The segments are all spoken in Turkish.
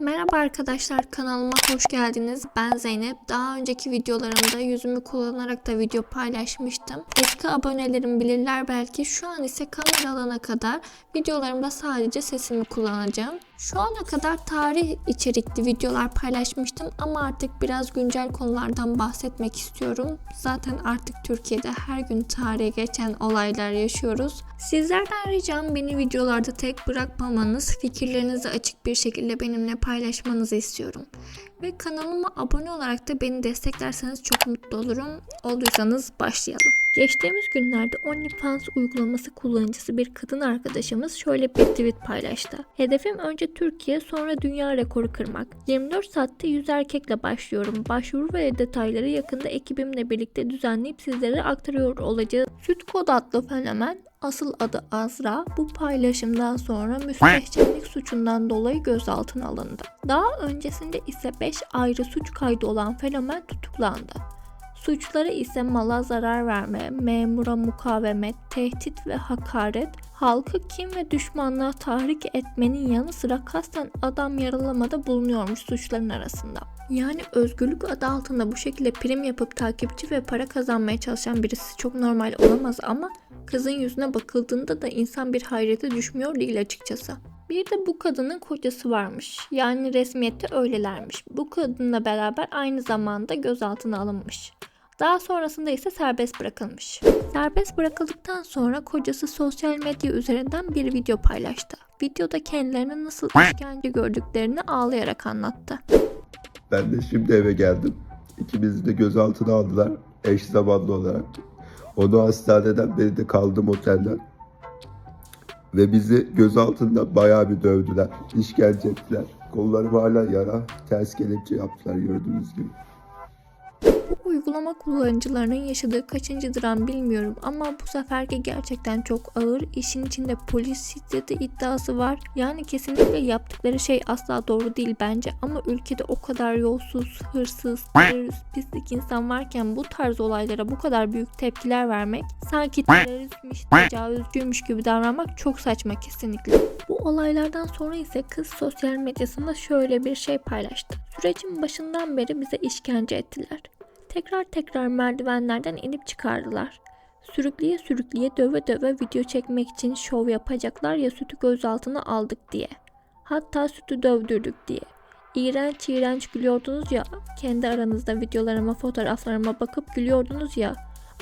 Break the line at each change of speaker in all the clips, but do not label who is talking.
Merhaba arkadaşlar kanalıma hoş geldiniz. Ben Zeynep. Daha önceki videolarımda yüzümü kullanarak da video paylaşmıştım. Eski abonelerim bilirler belki. Şu an ise kamera alana kadar videolarımda sadece sesimi kullanacağım. Şu ana kadar tarih içerikli videolar paylaşmıştım ama artık biraz güncel konulardan bahsetmek istiyorum. Zaten artık Türkiye'de her gün tarihe geçen olaylar yaşıyoruz. Sizlerden ricam beni videolarda tek bırakmamanız, fikirlerinizi açık bir şekilde benimle paylaşmanızı istiyorum. Ve kanalıma abone olarak da beni desteklerseniz çok mutlu olurum. Olduysanız başlayalım. Geçtiğimiz günlerde OnlyFans uygulaması kullanıcısı bir kadın arkadaşımız şöyle bir tweet paylaştı. Hedefim önce Türkiye sonra dünya rekoru kırmak. 24 saatte 100 erkekle başlıyorum. Başvuru ve detayları yakında ekibimle birlikte düzenleyip sizlere aktarıyor olacağız. Süt kod adlı fenomen asıl adı Azra bu paylaşımdan sonra müstehcenlik suçundan dolayı gözaltına alındı. Daha öncesinde ise 5 ayrı suç kaydı olan fenomen tutuklandı. Suçları ise mala zarar verme, memura mukavemet, tehdit ve hakaret, halkı kim ve düşmanlığa tahrik etmenin yanı sıra kasten adam yaralamada bulunuyormuş suçların arasında. Yani özgürlük adı altında bu şekilde prim yapıp takipçi ve para kazanmaya çalışan birisi çok normal olamaz ama kızın yüzüne bakıldığında da insan bir hayrete düşmüyor değil açıkçası. Bir de bu kadının kocası varmış. Yani resmiyette öylelermiş. Bu kadınla beraber aynı zamanda gözaltına alınmış. Daha sonrasında ise serbest bırakılmış. Serbest bırakıldıktan sonra kocası sosyal medya üzerinden bir video paylaştı. Videoda kendilerine nasıl işkence gördüklerini ağlayarak anlattı.
Ben de şimdi eve geldim. İkimizi de gözaltına aldılar eş zamanlı olarak. Onu hastaneden, beni de kaldım otelden. Ve bizi gözaltında bayağı bir dövdüler, işkence ettiler. Kollarım hala yara, ters kelepçe yaptılar gördüğünüz gibi.
Uygulama kullanıcılarının yaşadığı kaçıncı dram bilmiyorum ama bu seferki gerçekten çok ağır. İşin içinde polis şiddeti iddiası var. Yani kesinlikle yaptıkları şey asla doğru değil bence ama ülkede o kadar yolsuz, hırsız, terörist, pislik insan varken bu tarz olaylara bu kadar büyük tepkiler vermek sanki teröristmiş, tecavüzcüymüş gibi davranmak çok saçma kesinlikle. Bu olaylardan sonra ise kız sosyal medyasında şöyle bir şey paylaştı. Sürecin başından beri bize işkence ettiler. Tekrar tekrar merdivenlerden inip çıkardılar. Sürükleye sürükleye döve döve video çekmek için şov yapacaklar ya sütü gözaltına aldık diye. Hatta sütü dövdürdük diye. İğrenç iğrenç gülüyordunuz ya kendi aranızda videolarıma fotoğraflarıma bakıp gülüyordunuz ya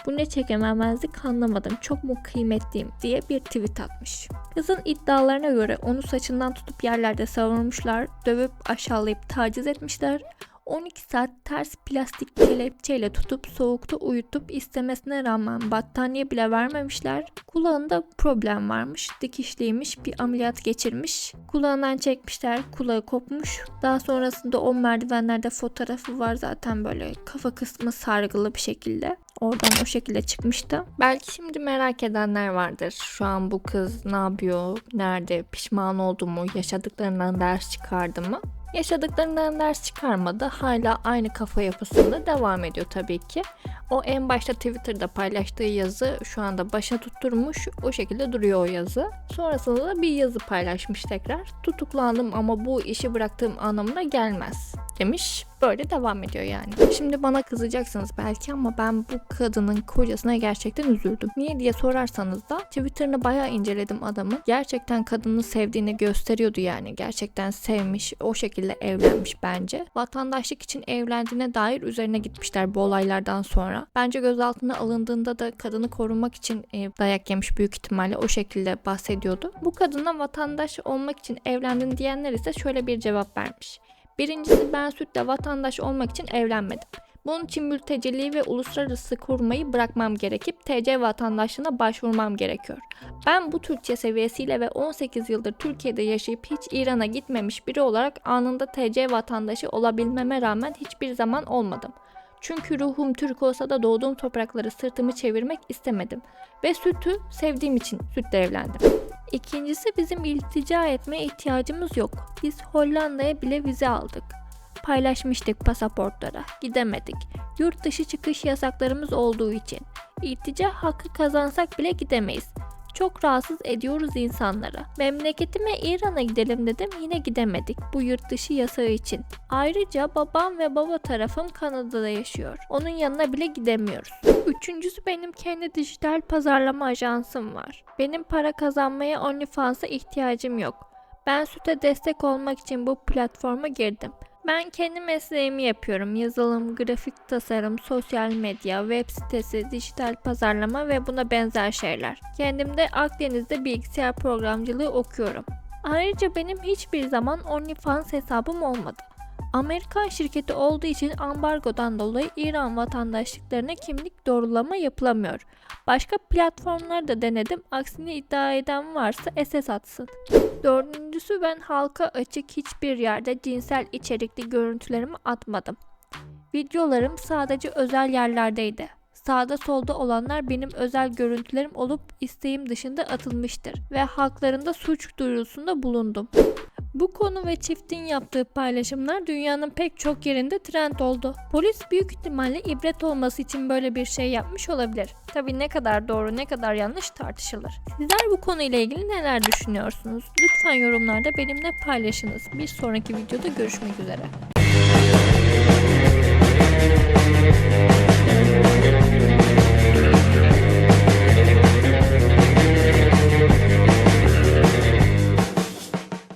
bu ne çekememezlik anlamadım çok mu kıymetliyim diye bir tweet atmış. Kızın iddialarına göre onu saçından tutup yerlerde savurmuşlar, dövüp aşağılayıp taciz etmişler. 12 saat ters plastik kelepçeyle tutup soğukta uyutup istemesine rağmen battaniye bile vermemişler. Kulağında problem varmış, dikişliymiş, bir ameliyat geçirmiş. Kulağından çekmişler, kulağı kopmuş. Daha sonrasında o merdivenlerde fotoğrafı var zaten böyle kafa kısmı sargılı bir şekilde. Oradan o şekilde çıkmıştı. Belki şimdi merak edenler vardır. Şu an bu kız ne yapıyor? Nerede? Pişman oldu mu? Yaşadıklarından ders çıkardı mı? Yaşadıklarından ders çıkarmadı. Hala aynı kafa yapısında devam ediyor tabii ki. O en başta Twitter'da paylaştığı yazı şu anda başa tutturmuş. O şekilde duruyor o yazı. Sonrasında da bir yazı paylaşmış tekrar. Tutuklandım ama bu işi bıraktığım anlamına gelmez demiş. Böyle devam ediyor yani. Şimdi bana kızacaksınız belki ama ben bu kadının kocasına gerçekten üzüldüm. Niye diye sorarsanız da Twitter'ını bayağı inceledim adamı. Gerçekten kadını sevdiğini gösteriyordu yani. Gerçekten sevmiş, o şekilde evlenmiş bence. Vatandaşlık için evlendiğine dair üzerine gitmişler bu olaylardan sonra. Bence gözaltına alındığında da kadını korumak için e, dayak yemiş büyük ihtimalle o şekilde bahsediyordu. Bu kadına vatandaş olmak için evlendin diyenler ise şöyle bir cevap vermiş. Birincisi ben sütle vatandaş olmak için evlenmedim. Bunun için mülteciliği ve uluslararası kurmayı bırakmam gerekip TC vatandaşlığına başvurmam gerekiyor. Ben bu Türkçe seviyesiyle ve 18 yıldır Türkiye'de yaşayıp hiç İran'a gitmemiş biri olarak anında TC vatandaşı olabilmeme rağmen hiçbir zaman olmadım. Çünkü ruhum Türk olsa da doğduğum toprakları sırtımı çevirmek istemedim. Ve sütü sevdiğim için sütle evlendim. İkincisi bizim iltica etmeye ihtiyacımız yok. Biz Hollanda'ya bile vize aldık. Paylaşmıştık pasaportlara. Gidemedik. Yurt dışı çıkış yasaklarımız olduğu için. İltica hakkı kazansak bile gidemeyiz. Çok rahatsız ediyoruz insanları. Memleketime İran'a gidelim dedim yine gidemedik bu yurt dışı yasağı için. Ayrıca babam ve baba tarafım Kanada'da yaşıyor. Onun yanına bile gidemiyoruz. Üçüncüsü benim kendi dijital pazarlama ajansım var. Benim para kazanmaya OnlyFans'a ihtiyacım yok. Ben süte destek olmak için bu platforma girdim. Ben kendi mesleğimi yapıyorum. Yazılım, grafik tasarım, sosyal medya, web sitesi, dijital pazarlama ve buna benzer şeyler. Kendim de Akdeniz'de bilgisayar programcılığı okuyorum. Ayrıca benim hiçbir zaman OnlyFans hesabım olmadı. Amerikan şirketi olduğu için ambargodan dolayı İran vatandaşlıklarına kimlik doğrulama yapılamıyor. Başka platformları da denedim. Aksini iddia eden varsa SS atsın. Dördüncüsü ben halka açık hiçbir yerde cinsel içerikli görüntülerimi atmadım. Videolarım sadece özel yerlerdeydi. Sağda solda olanlar benim özel görüntülerim olup isteğim dışında atılmıştır ve haklarında suç duyurusunda bulundum. Bu konu ve çiftin yaptığı paylaşımlar dünyanın pek çok yerinde trend oldu. Polis büyük ihtimalle ibret olması için böyle bir şey yapmış olabilir. Tabi ne kadar doğru ne kadar yanlış tartışılır. Sizler bu konuyla ilgili neler düşünüyorsunuz? Lütfen yorumlarda benimle paylaşınız. Bir sonraki videoda görüşmek üzere.